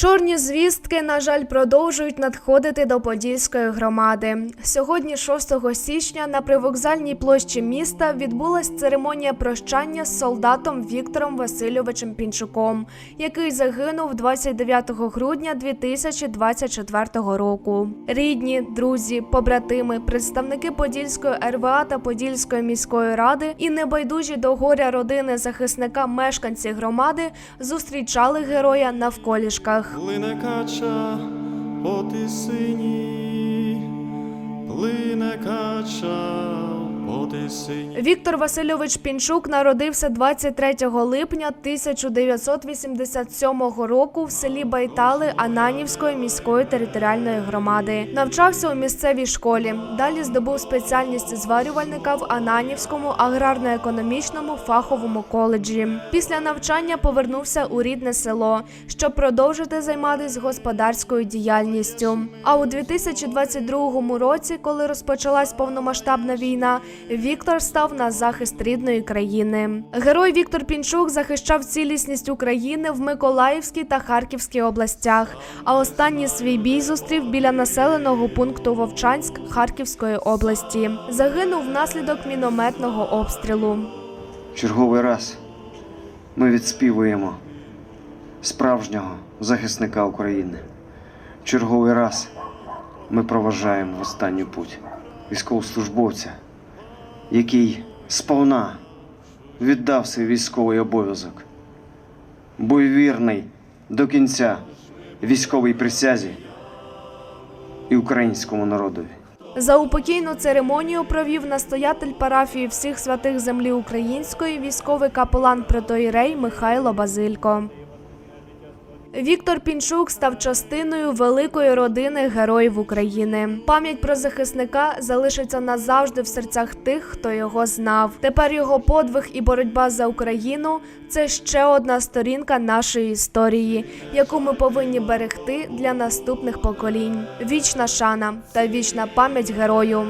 Чорні звістки, на жаль, продовжують надходити до Подільської громади. Сьогодні, 6 січня, на привокзальній площі міста відбулась церемонія прощання з солдатом Віктором Васильовичем Пінчуком, який загинув 29 грудня 2024 року. Рідні, друзі, побратими, представники Подільської РВА та Подільської міської ради і небайдужі до горя родини захисника мешканці громади зустрічали героя навколішках. Плине кача по тисині, плине кача. Віктор Васильович Пінчук народився 23 липня 1987 року в селі Байтали Ананівської міської територіальної громади. Навчався у місцевій школі. Далі здобув спеціальність зварювальника в Ананівському аграрно-економічному фаховому коледжі. Після навчання повернувся у рідне село, щоб продовжити займатися господарською діяльністю. А у 2022 році, коли розпочалась повномасштабна війна, Віктор став на захист рідної країни. Герой Віктор Пінчук захищав цілісність України в Миколаївській та Харківській областях. А останній свій бій зустрів біля населеного пункту Вовчанськ Харківської області. Загинув внаслідок мінометного обстрілу. Черговий раз ми відспівуємо справжнього захисника України. Черговий раз ми проважаємо в останню путь військовослужбовця, який сповна віддав свій військовий обов'язок, був вірний до кінця військовій присязі і українському народові. За упокійну церемонію провів настоятель парафії всіх святих землі української військовий капелан протоїрей Михайло Базилько. Віктор Пінчук став частиною великої родини героїв України. Пам'ять про захисника залишиться назавжди в серцях тих, хто його знав. Тепер його подвиг і боротьба за Україну це ще одна сторінка нашої історії, яку ми повинні берегти для наступних поколінь. Вічна шана та вічна пам'ять герою.